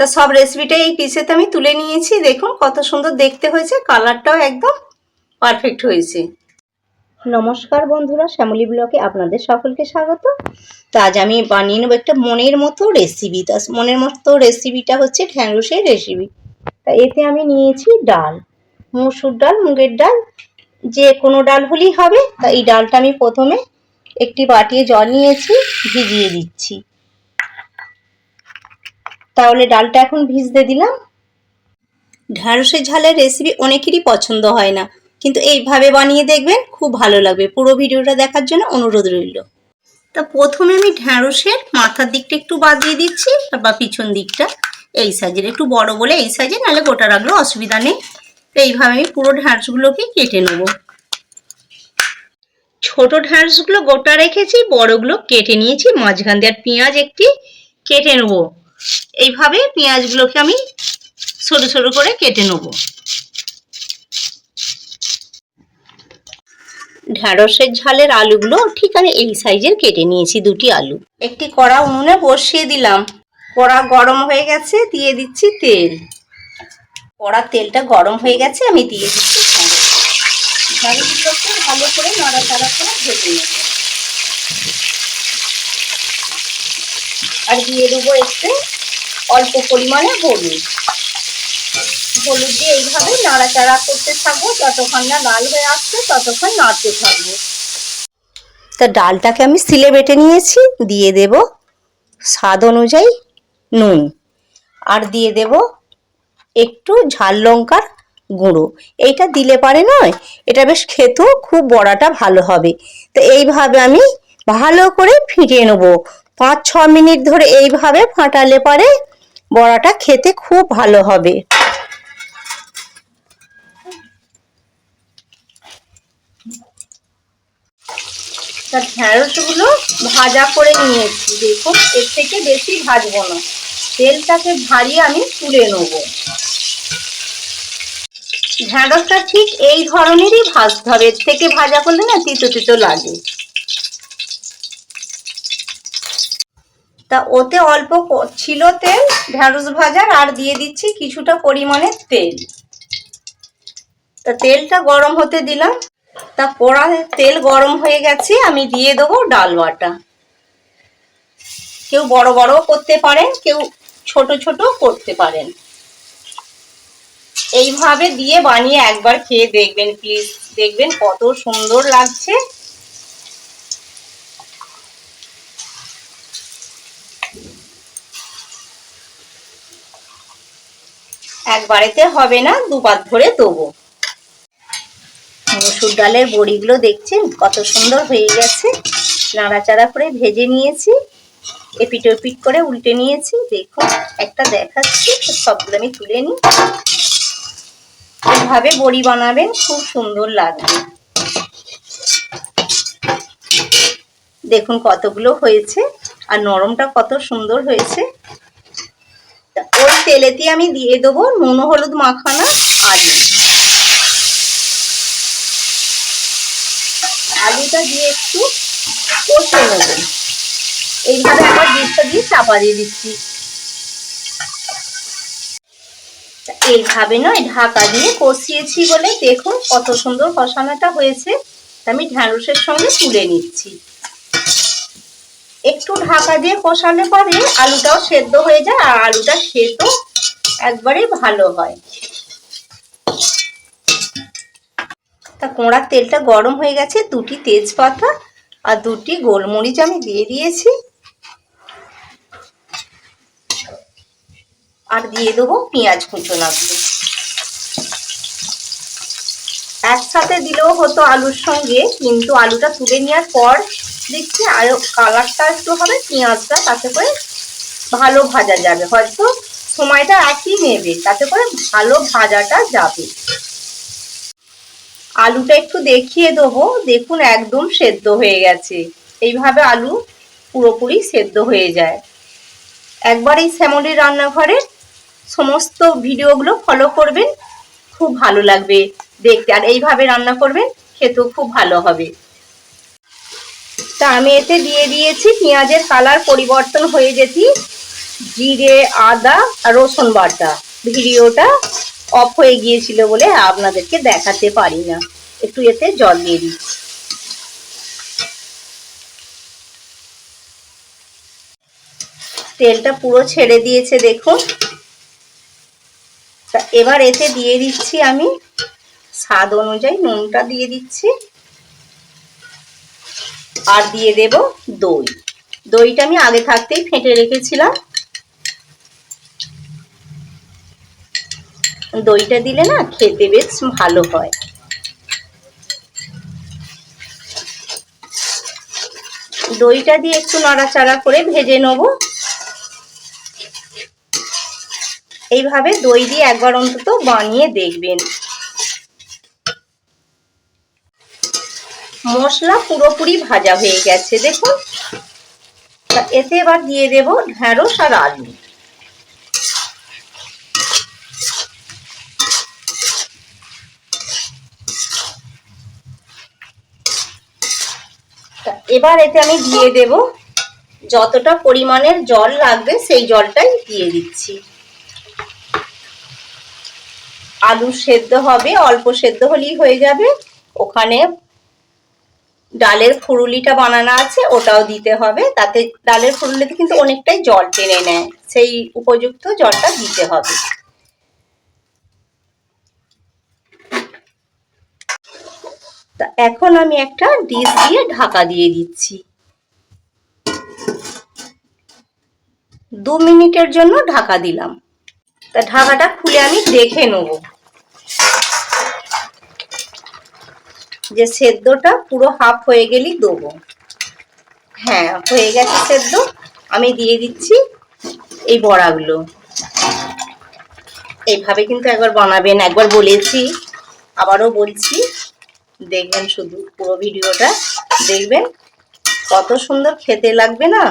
তা সব রেসিপিটা এই পিসেতে আমি তুলে নিয়েছি। দেখুন কত সুন্দর দেখতে হয়েছে কালারটাও একদম পারফেক্ট হয়েছে। নমস্কার বন্ধুরা, শ্যামলী ব্লকে আপনাদের সকলকে স্বাগত। তো আজ আমি বানিয়ে নেব একটা মনের মতো রেসিপি তা মনের মতো রেসিপিটা হচ্ছে ঢ্যাঁড়সের রেসিপি তা এতে আমি নিয়েছি ডাল, মুসুর ডাল, মুগের ডাল, যে কোনো ডাল হলেই হবে। তা এই ডালটা আমি প্রথমে একটি বাটিয়ে জল নিয়েছি, ভিজিয়ে দিচ্ছি। তাহলে ডালটা এখন ভিজতে দিলাম। ঢ্যাঁড়সের ঝালের রেসিপি অনেকেরই পছন্দ হয় না, কিন্তু এইভাবে বানিয়ে দেখবেন খুব ভালো লাগবে। পুরো ভিডিওটা দেখার জন্য অনুরোধ রইল। তা প্রথমে আমি ঢ্যাঁড়সের মাথার দিকটা একটু বাদ দিয়ে দিচ্ছি বা পিছন দিকটা এই সাইজের, একটু বড় বলে এই সাইজে, নাহলে গোটা রাখলেও অসুবিধা নেই। তো এইভাবে আমি পুরো ঢ্যাঁড়সগুলোকে কেটে নেব। ছোট ঢ্যাঁড়সগুলো গোটা রেখেছি, বড়গুলো কেটে নিয়েছি, মাঝখান দিয়ে আর পেঁয়াজ একটি কেটে নেব। এইভাবে পেঁয়াজগুলোকে আমি ছোট ছোট করে কেটে নেব। ঢ্যাঁড়সের ঝালের আলুগুলো ঠিক আমি এই সাইজের কেটে নিয়েছি, দুটি আলু। একটি কড়া উনুনে বসিয়ে দিলাম। কড়া গরম হয়ে গেছে, দিয়ে দিচ্ছি তেল। কড়ার তেলটা গরম হয়ে গেছে, আমি দিয়ে দিচ্ছি ভালো করে নাড়াচাড়া করে ভেজে নেব। আর দিয়ে দেবো একটু অল্প পরিমাণে হলুদ। হলুদ দিয়ে এইভাবে নাড়াচাড়া করতে থাকব। যতক্ষণ না লাল হয়ে আসছে, ততক্ষণ নাড়তে থাকব। তা ডালটাকে আমি সিলে বেটে নিয়েছি, দিয়ে দেব স্বাদ অনুযায়ী নুন। আর দিয়ে দেব একটু ঝাল লঙ্কার গুঁড়ো। এইটা দিলে পারে নয় এটা বেশ খেতেও খুব বড়াটা ভালো হবে। তো এইভাবে আমি ভালো করে ফিরিয়ে নেব। পাঁচ, ছ মিনিট ধরে এইভাবে ফাটালে পারে বড়াটা খেতে খুব ভালো হবে। তা ঢ্যাঁড়সগুলো ভাজা করে নিয়েছি। দেখুন, এর থেকে বেশি ভাজবো না। তেলটাকে ভারিয়ে আমি তুলে নেব। ঢ্যাঁড়সটা ঠিক এই ধরনেরই ভাজতে হবে। এর থেকে ভাজা করলে না তিতো তিতো লাগে। তা ওতে অল্প ছিল তেল ঢ্যাঁড়স ভাজার, আর দিয়ে দিচ্ছি কিছুটা পরিমাণে তেল। তা তেলটা গরম হতে দিলাম। তা কড়ায় তেল গরম হয়ে গেছে, আমি দিয়ে দেবো ডাল বাটা। কেউ বড় বড় করতে পারেন, কেউ ছোট ছোট করতে পারেন। এইভাবে দিয়ে বানিয়ে একবার খেয়ে দেখবেন প্লিজ দেখবেন কত সুন্দর লাগছে। একবারেতে হবে না দুবার ধরে দেবো। মসুর ডালের বড়িগুলো দেখছেন? কত সুন্দর হয়ে গেছে। নাড়াচাড়া করে ভেজে নিয়েছি। এপিট ওপিট করে উল্টে নিয়েছি। দেখুন, একটা দেখাচ্ছি, সবগুলো আমি তুলে নিই। এইভাবে বড়ি বানাবেন, খুব সুন্দর লাগবে। দেখুন কতগুলো হয়েছে, আর নরমটা কত সুন্দর হয়েছে। ওই তেলেতে আমি দিয়ে দেবো নুন, হলুদ মাখানা আলু। আলুটা দিয়ে একটু কষে নেব। এইভাবে আবার ডিশটা দিয়ে চাপা দিয়ে দিচ্ছি। এইভাবে নয়, ঢাকা দিয়ে কষিয়েছি বলে দেখুন কত সুন্দর কষানোটা হয়েছে। আমি ঢ্যাঁড়সের সঙ্গে তুলে নিচ্ছি। একটু ঢাকা দিয়ে কষালে পরে আলুটাও সেদ্ধ হয়ে যায় আর আলুটা সেদ্ধ একবারে ভালো হয়। তা কোঁড়ার তেলটা গরম হয়ে গেছে, দুটি তেজপাতা আর দুটি গোলমরিচ আমি দিয়ে দিয়েছি। আর দিয়ে দেবো পেঁয়াজ কুচোনাগুলো একসাথে দিলেও হতো আলুর সঙ্গে, কিন্তু আলুটা তুলে নেওয়ার পর দেখছি আরও কালারটা একটু হবে, পেঁয়াজটা, তাতে করে ভালো ভাজা যাবে। হয়তো সময়টা একই নেবে, তাতে করে ভালো ভাজাটা যাবে। আলুটা একটু দেখিয়ে দেবো। দেখুন, একদম সেদ্ধ হয়ে গেছে। এইভাবে আলু পুরোপুরি সেদ্ধ হয়ে যায়। একবার এই শ্যামলির রান্নাঘরে সমস্ত ভিডিওগুলো ফলো করবেন, খুব ভালো লাগবে দেখতে। আর এইভাবে রান্না করবেন, খেতেও খুব ভালো হবে। তা আমি এতে দিয়ে দিয়েছি পেঁয়াজের কালার পরিবর্তন হয়ে যেতে জিরে, আদা আর রসুন বাটা। ভিডিওটা অফ হয়ে গিয়েছিল বলে আপনাদেরকে দেখাতে পারি না। একটু এতে জল দিয়ে দিচ্ছি। তেলটা পুরো ছেড়ে দিয়েছে, দেখুন। তা এবার এতে দিয়ে দিচ্ছি আমি স্বাদ অনুযায়ী নুনটা দিয়ে দিচ্ছি। আর দিয়ে দেব দই। দইটা আমি আগে থাকতেই ফেটে রেখেছিলাম। দইটা দিলে না খেতে বেশ ভালো হয়। দইটা দিয়ে একটু নাড়াচাড়া করে ভেজে নেব। এইভাবে দই দিয়ে একবার অন্তত বানিয়ে দেখবেন। মশলা পুরোপুরি ভাজা হয়ে গেছে, দেখুন। এতে এবার দিয়ে দেব ঢ্যাঁড়স আর আলু। এবার এতে আমি দিয়ে দেব যতটা পরিমাণের জল লাগবে সেই জলটাই দিয়ে দিচ্ছি। আলু সেদ্ধ হবে, অল্প সেদ্ধ হলেই হয়ে যাবে। ওখানে ডালের ফুরুলিটা বানানো আছে, ওটাও দিতে হবে। তাতে ডালের ফুরুলিতে কিন্তু অনেকটাই জল টেনে নেয়। সেই উপযুক্ত জলটা দিতে হবে। তা এখন আমি একটা ডিশ দিয়ে ঢাকা দিয়ে দিচ্ছি। দু মিনিটের জন্য ঢাকা দিলাম। তা ঢাকাটা খুলে আমি দেখে নেব। যে সেদ্ধটা পুরো হাফ হয়ে গেলেই দেবো। হ্যাঁ হয়ে গেছে সেদ্ধ। আমি দিয়ে দিচ্ছি এই বড়াগুলো। এইভাবে কিন্তু একবার বানাবেন। একবার বলেছি, আবারও বলছি, দেখবেন শুধু পুরো ভিডিওটা দেখবেন। কত সুন্দর খেতে লাগবে না?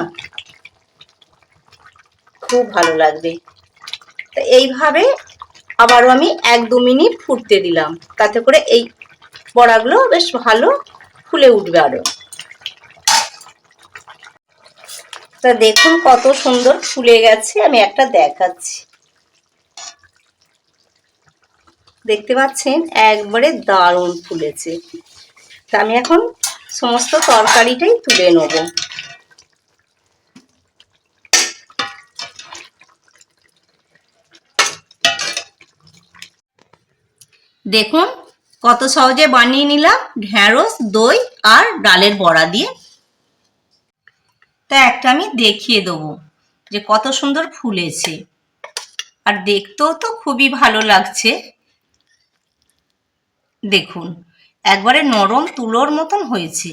খুব ভালো লাগবে। তো এইভাবে আবারও আমি এক দু মিনিট ফুটতে দিলাম। তাতে করে এই বড়াগুলো বেশ ভালো ফুলে উঠবে আরও। তা দেখুন কত সুন্দর ফুলে গেছে, আমি একটা দেখাচ্ছি। দেখতে পাচ্ছেন? একবারে দারুণ ফুলেছে। তা আমি এখন সমস্ত তরকারিটাই তুলে নেব। দেখুন কত সহজে বানিয়ে নিলাম? ঢ্যাঁড়স দই আর ডালের বড়া দিয়ে। তা একটা আমি দেখিয়ে দেবো যে কত সুন্দর ফুলেছে। আর দেখতেও তো খুবই ভালো লাগছে। দেখুন, একবারে নরম তুলোর মতন হয়েছে।